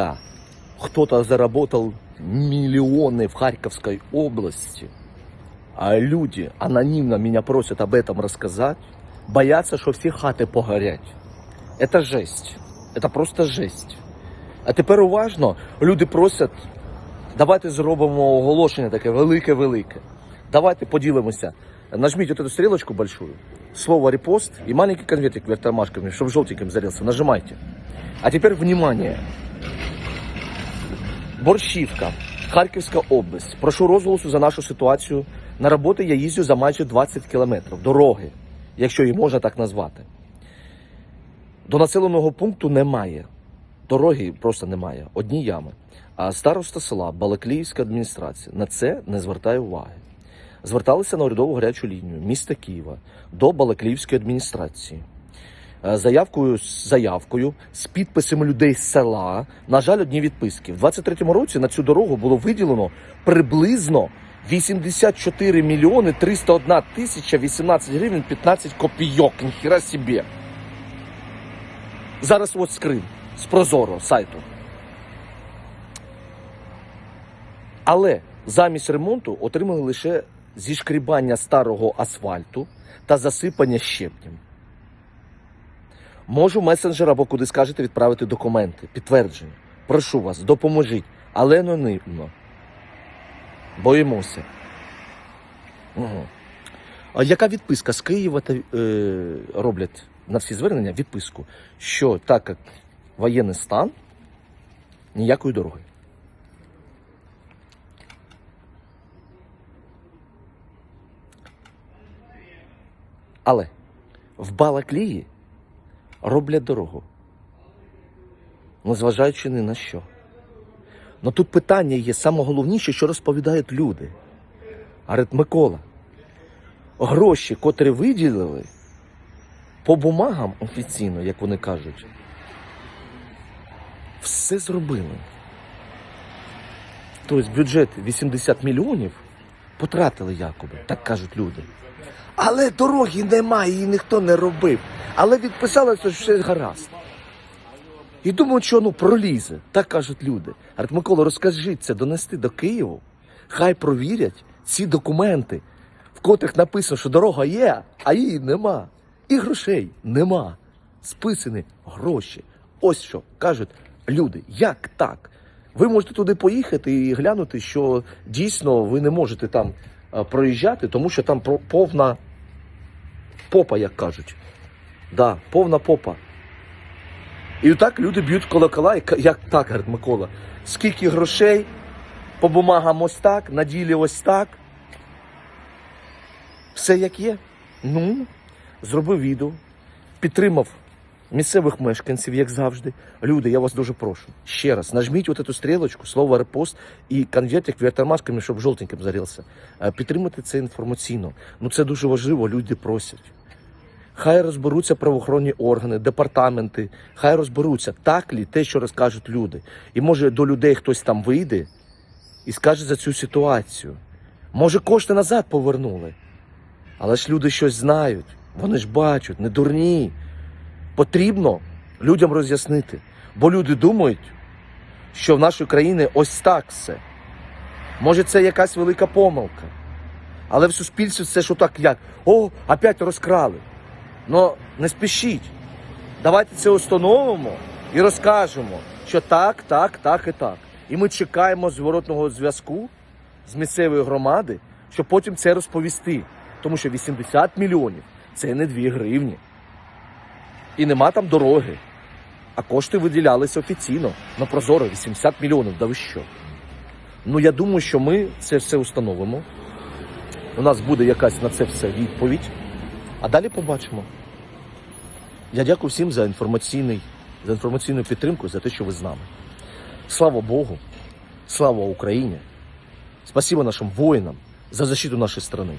Да, кто-то заработал миллионы в Харьковской области, а люди анонимно меня просят об этом рассказать, боятся, что все хаты погорять. Это жесть. Это просто жесть. А тепер уважно, люди просять, давайте зробимо оголошення таке велике-велике. Давайте поділимося. Нажміть вот эту стрелочку большую, слово репост и маленький конвертик вверх тормашками, чтобы желтеньким зарился. Нажимайте. А теперь внимание. Борщівка, Харківська область. Прошу розголосу за нашу ситуацію. На роботи я їздю за майже 20 кілометрів дороги, якщо її можна так назвати. До населеного пункту немає. Дороги просто немає. Одні ями. А староста села Балакліївська адміністрація на це не звертає уваги. Зверталися на урядову гарячу лінію міста Києва до Балакліївської адміністрації. Е, Заявкою з заявкою з підписами людей з села. На жаль, одні відписки. В 23-му році на цю дорогу було виділено приблизно 84 мільйони 301 тисяча 18 гривень 15 копійок. Ніхіра собі. Зараз от скрин з Прозоро сайту. Але замість ремонту отримали лише зішкрібання старого асфальту та засипання щебнем. Можу месенджер або куди скажете відправити документи, підтвердження. Прошу вас, допоможіть, але анонімно. Боїмося. Угу. А яка відписка з Києва та, е, роблять на всі звернення відписку, що так як воєнний стан, ніякої дороги. Але в Балаклії роблять дорогу. Незважаючи ні на що. Ну тут питання є саме головніше, що розповідають люди. Говорить, Микола, гроші, котрі виділили по бумагам офіційно, як вони кажуть, все зробили. Тобто бюджет 80 мільйонів потратили якоби, так кажуть люди. Але дороги немає, її ніхто не робив. Але відписалося, що все гаразд. І думаю, що ну пролізе, так кажуть люди. Говорить, Микола, розкажіть це донести до Києву, хай провірять ці документи, в котрих написано, що дорога є, а її нема. І грошей нема. Списані гроші. Ось що кажуть люди. Як так? Ви можете туди поїхати і глянути, що дійсно ви не можете там е, проїжджати, тому що там повна попа, як кажуть. Да, повна попа. І так люди б'ють колокола, як так, говорить Микола. Скільки грошей по бумагам ось так, на ділі ось так. Все як є. Ну, зробив відео, підтримав місцевих мешканців, як завжди. Люди, я вас дуже прошу. Ще раз, нажміть от эту стрілочку, слово репост і конвертик вертомасками, щоб жовтеньким зарілся. Е, Підтримати це інформаційно. Ну це дуже важливо, люди просять. Хай розберуться правоохоронні органи, департаменти, хай розберуться, так лі те, що розкажуть люди. І може до людей хтось там вийде і скаже за цю ситуацію. Може, кошти назад повернули. Але ж люди щось знають, вони ж бачать, не дурні. Потрібно людям роз'яснити. Бо люди думають, що в нашій країні ось так все. Може, це якась велика помилка. Але в суспільстві це що так як? О, опять розкрали. Ну, не спішіть. Давайте це установимо і розкажемо, що так, так, так і так. І ми чекаємо зворотного зв'язку з місцевої громади, щоб потім це розповісти. Тому що 80 мільйонів це не 2 гривні. І нема там дороги. А кошти виділялися офіційно на Прозоро 80 мільйонів. Да ви що? Ну я думаю, що ми це все установимо. У нас буде якась на це все відповідь. А далі побачимо. Я дякую всім за інформаційний, за інформаційну підтримку, за те, що ви з нами. Слава Богу, слава Україні! Спасибо нашим воїнам за защиту нашої страны.